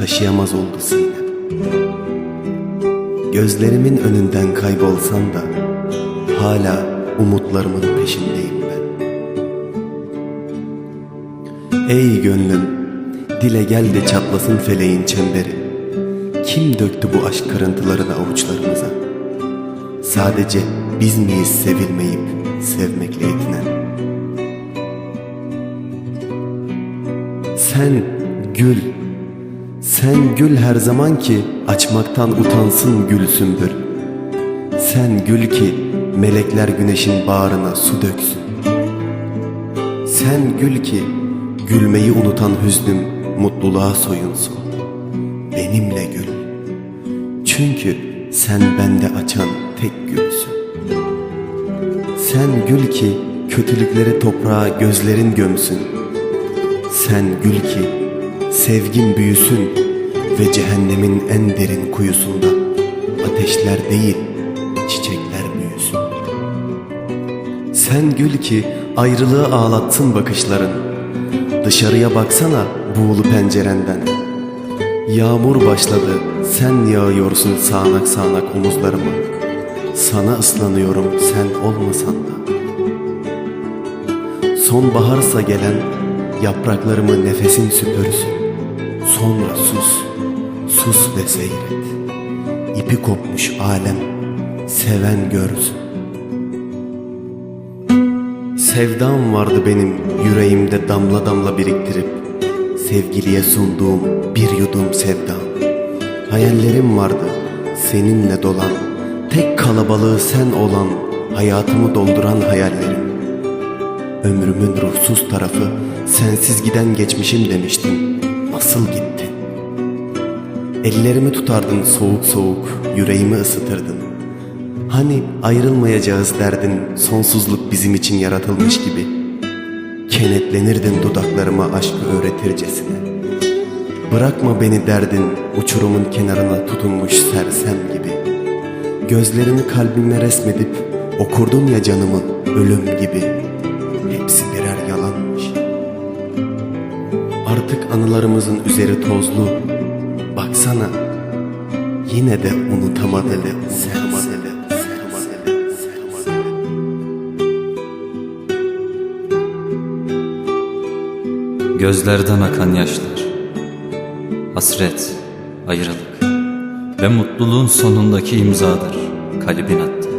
taşıyamaz oldu sinem. Gözlerimin önünden kaybolsan da Hala umutlarımın peşindeyim ben. Ey gönlüm Dile gel de çatlasın feleğin çemberi. Kim döktü bu aşk kırıntılarını avuçlarımıza? Sadece biz miyiz sevilmeyip sevmekle yetinen? Sen gül Sen gül her zaman ki açmaktan utansın gül sümbül Sen gül ki melekler güneşin bağrına su döksün. Sen gül ki gülmeyi unutan hüznüm mutluluğa soyunsun. Benimle gül. Çünkü sen bende açan tek gülsün. Sen gül ki kötülükleri toprağa gözlerin gömsün. Sen gül ki sevgin büyüsün ve cehennemin en derin kuyusunda ateşler değil çiçekler büyüsün. Sen gül ki ayrılığı ağlatsın bakışların. Dışarıya baksana buğulu pencerenden. Yağmur başladı sen yağıyorsun sağanak sağanak omuzlarıma. Sana ıslanıyorum sen olmasan da. Sonbaharsa gelen yapraklarımı nefesin süpürsün. Sonra sus, sus ve seyret. İpi kopmuş alem, seven görsün. Sevdam vardı benim yüreğimde damla damla biriktirip Sevgiliye sunduğum bir yudum sevdam Hayallerim vardı seninle dolan Tek kalabalığı sen olan Hayatımı dolduran hayallerim Ömrümün ruhsuz tarafı sensiz giden geçmişim demiştin. Nasıl gittin? Ellerimi tutardın soğuk soğuk, yüreğimi ısıtırdın. Hani ayrılmayacağız derdin, sonsuzluk bizim için yaratılmış gibi. Kenetlenirdin dudaklarıma aşkı öğretircesine. Bırakma beni derdin, uçurumun kenarına tutunmuş sersem gibi. Gözlerini kalbime resmedip, okurdun ya canımı ölüm gibi. Artık anılarımızın üzeri tozlu. Baksana yine de unutamadı de. Gözlerden akan yaşlar Hasret, ayrılık Ve mutluluğun sonundaki imzadır Kalbin attı